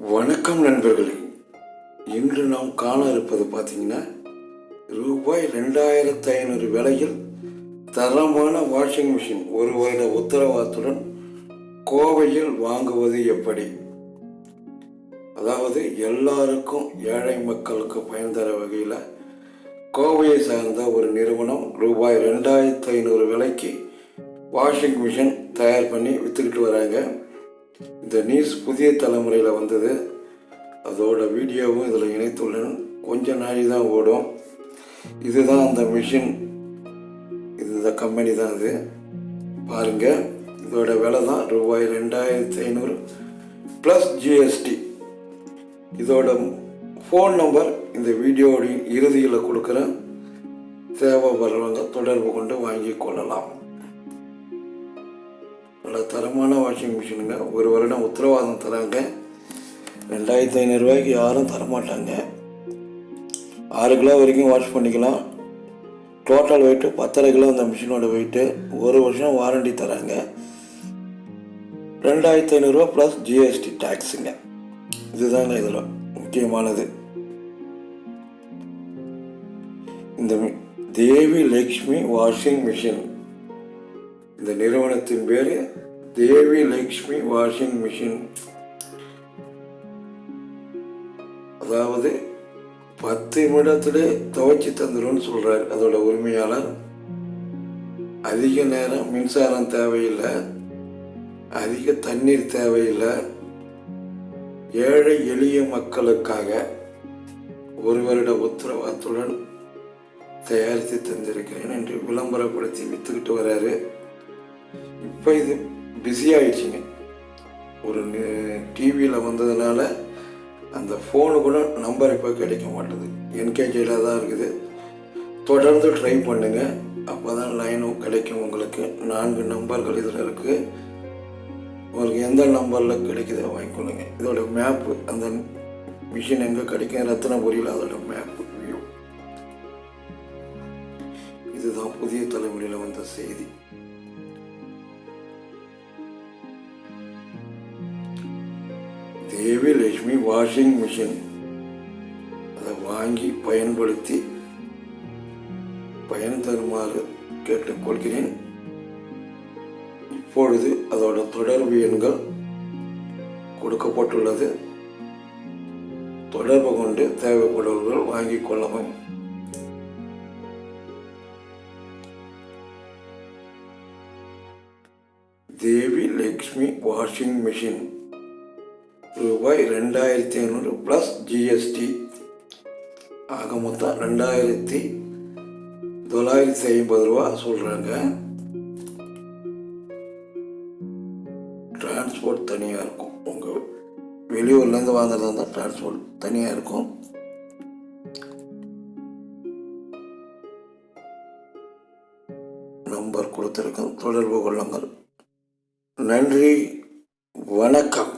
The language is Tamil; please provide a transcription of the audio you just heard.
வணக்கம் நண்பர்களே. இன்று நாம் காண இருப்பது பார்த்தீங்கன்னா ரூபாய் ரெண்டாயிரத்து ஐநூறு விலையில் தரமான வாஷிங் மிஷின் ஒரு வருட உத்தரவாதத்துடன் கோவையில் வாங்குவது எப்படி? அதாவது எல்லாருக்கும் ஏழை மக்களுக்கு பயன் தர வகையில் கோவையை சார்ந்த ஒரு நிறுவனம் ரூபாய் ரெண்டாயிரத்து ஐநூறு விலைக்கு வாஷிங் மிஷின் தயார் பண்ணி விற்றுக்கிட்டு வராங்க. இந்த நியூஸ் புதிய தலைமுறையில் வந்தது. அதோட வீடியோவும் இதில் இணைத்துள்ளேன். கொஞ்சம் நாளி தான் ஓடும். இதுதான் அந்த மிஷின். இது இந்த கம்பெனி தான் இது பாருங்கள் இதோட விலை தான் ரூபாய் ரெண்டாயிரத்தி ஐநூறு ப்ளஸ் ஜிஎஸ்டி இதோட ஃபோன் நம்பர் இந்த வீடியோடைய இறுதியில் கொடுக்குறேன். தேவைப்படுறவங்க தொடர்பு கொண்டு வாங்கி கொள்ளலாம். நல்ல தரமான வாஷிங் மிஷினுங்க. ஒரு வருடம் உத்தரவாதம் தராங்க. ரெண்டாயிரத்தி ஐநூறுரூவாய்க்கு யாரும் தரமாட்டாங்க. ஆறு கிலோ வரைக்கும் வாஷ் பண்ணிக்கலாம். டோட்டல் வெயிட்டு பத்தரை கிலோ அந்த மிஷினோட வெயிட்டு ஒரு வருஷம் வாரண்டி தராங்க. ரெண்டாயிரத்தி ஐநூறுரூவா ப்ளஸ் ஜிஎஸ்டி டேக்ஸுங்க இதுதாங்க இதில் முக்கியமானது. இந்த மி- தேவி லக்ஷ்மி வாஷிங் மிஷின். இந்த நிறுவனத்தின் பேர் தேவி லக்ஷ்மி வாஷிங் மிஷின். அதாவது பத்து நிமிடத்துல துவைச்சி தந்துடும் சொல்றாரு அதோட உரிமையாளர். அதிக நேரம் மின்சாரம் தேவையில்லை. அதிக தண்ணீர் தேவையில்லை. ஏழை எளிய மக்களுக்காக ஒரு வருட உத்தரவாதத்துடன் தயாரித்து தந்திருக்கிறேன் என்று விளம்பரப்படுத்தி வித்துக்கிட்டு வர்றாரு இப்போ இது பிஸி ஆகிடுச்சிங்க ஒரு டிவியில் வந்ததுனால அந்த ஃபோனு கூட நம்பர் இப்போ கிடைக்க மாட்டுது என்கேஜியில் தான் இருக்குது. தொடர்ந்து ட்ரை பண்ணுங்க. அப்போ தான் லைனும் கிடைக்கும் உங்களுக்கு. நான்கு நம்பர்கள் இதில் இருக்குது உங்களுக்கு எந்த நம்பரில் கிடைக்குதோ வாங்கிக்கொள்ளுங்க. இதோட மேப்பு அந்த மிஷின் எங்கே கிடைக்கும் ரத்னபுரியில் அதோட மேப்பு வியூ இதுதான் புதிய தலைமுறையில் வந்த செய்தி. Devi Lakshmi washing machine. அதை வாங்கி பயன்படுத்தி பயன் தருமாறு கேட்டுக்கொள்கிறேன். இப்பொழுது அதோட தொடர்பு எண்கள் கொடுக்கப்பட்டுள்ளது. தொடர்பு கொண்டு தேவைப்படுபவர்கள் வாங்கிக் கொள்ளவும். Devi Lakshmi washing machine. ரூபாய் ரெண்டாயிரத்தி ஐநூறு ப்ளஸ் ஜிஎஸ்டி ஆக மொத்தம் ரெண்டாயிரத்தி தொள்ளாயிரத்தி ஐம்பது ரூபா சொல்கிறாங்க டிரான்ஸ்போர்ட் தனியாக இருக்கும். உங்கள் வெளியூர்லேருந்து வாங்குறதா இருந்தால் டிரான்ஸ்போர்ட் தனியாக இருக்கும். நம்பர் கொடுத்துருக்கோம் தொடர்பு கொள்ளுங்கள். நன்றி. வணக்கம்.